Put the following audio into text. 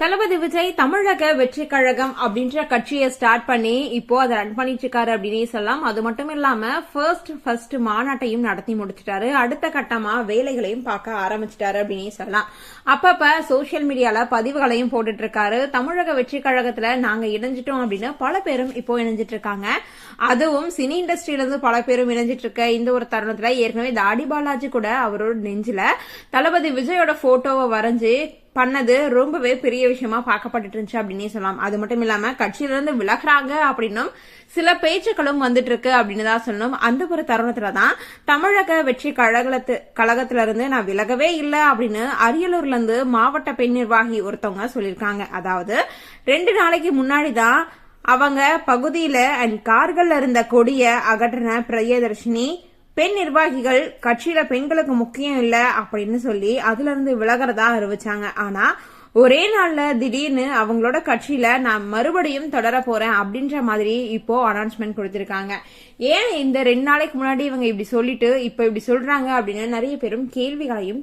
தளபதி விஜய் தமிழக வெற்றி கழகம் அப்படின்ற கட்சியை ஸ்டார்ட் பண்ணி இப்போ அதை ரன் பண்ணிட்டு இருக்காரு அப்படின்னே சொல்லலாம். அது மட்டும் இல்லாம ஃபர்ஸ்ட் ஃபர்ஸ்ட் மாநாட்டையும் நடத்தி முடிச்சிட்டாரு. அடுத்த கட்டமா வேலைகளையும் பார்க்க ஆரம்பிச்சிட்டாரு அப்படின்னே சொல்லலாம். அப்பப்ப சோசியல் மீடியால பதிவுகளையும் போட்டுட்டு இருக்காரு. தமிழக வெற்றி கழகத்துல நாங்க இணைஞ்சிட்டோம் அப்படின்னு பல பேரும் இப்போ இணைஞ்சிட்டு இருக்காங்க. அதுவும் சினி இண்டஸ்ட்ரியில இருந்து பல பேரும் இணைஞ்சிட்டு இருக்க இந்த ஒரு தருணத்துல ஏற்கனவே தாடி பாலாஜி கூட அவரோட நெஞ்சில தளபதி விஜயோட போட்டோவை வரைஞ்சு பண்ணது ரொம்பவே பெரிய விஷயமா பார்க்கப்பட்டு இருந்துச்சு அப்படின்னே சொல்லலாம். அது மட்டும் இல்லாம கட்சியிலிருந்து விலகிறாங்க அப்படின்னும் சில பேச்சுக்களும் வந்துட்டு இருக்கு அப்படின்னு தான் சொல்லணும். அந்த ஒரு தருணத்துல தான் தமிழக வெற்றி கழகத்து கழகத்துல இருந்து நான் விலகவே இல்லை அப்படின்னு அரியலூர்ல இருந்து மாவட்ட பெண் நிர்வாகி ஒருத்தவங்க சொல்லியிருக்காங்க. அதாவது ரெண்டு நாளைக்கு முன்னாடி தான் அவங்க பகுதியில அண்ட் கார்கள்ல இருந்த கொடிய அகற்றின பிரியதர்ஷினி பெண் நிர்வாகிகள் கட்சியில பெண்களுக்கு முக்கியம் இல்ல அப்படின்னு சொல்லி அதுல இருந்து விலகிறதா அறிவிச்சாங்க. ஆனா ஒரே நாள்ல திடீர்னு அவங்களோட கட்சியில நான் மறுபடியும் தொடர போறேன் அப்படின்ற மாதிரி இப்போ அனௌன்ஸ்மெண்ட் கொடுத்திருக்காங்க. ஏன் இந்த ரெண்டு நாளைக்கு முன்னாடி இவங்க இப்படி சொல்லிட்டு இப்ப இப்படி சொல்றாங்க அப்படின்னு நிறைய பேரும் கேள்விகளையும்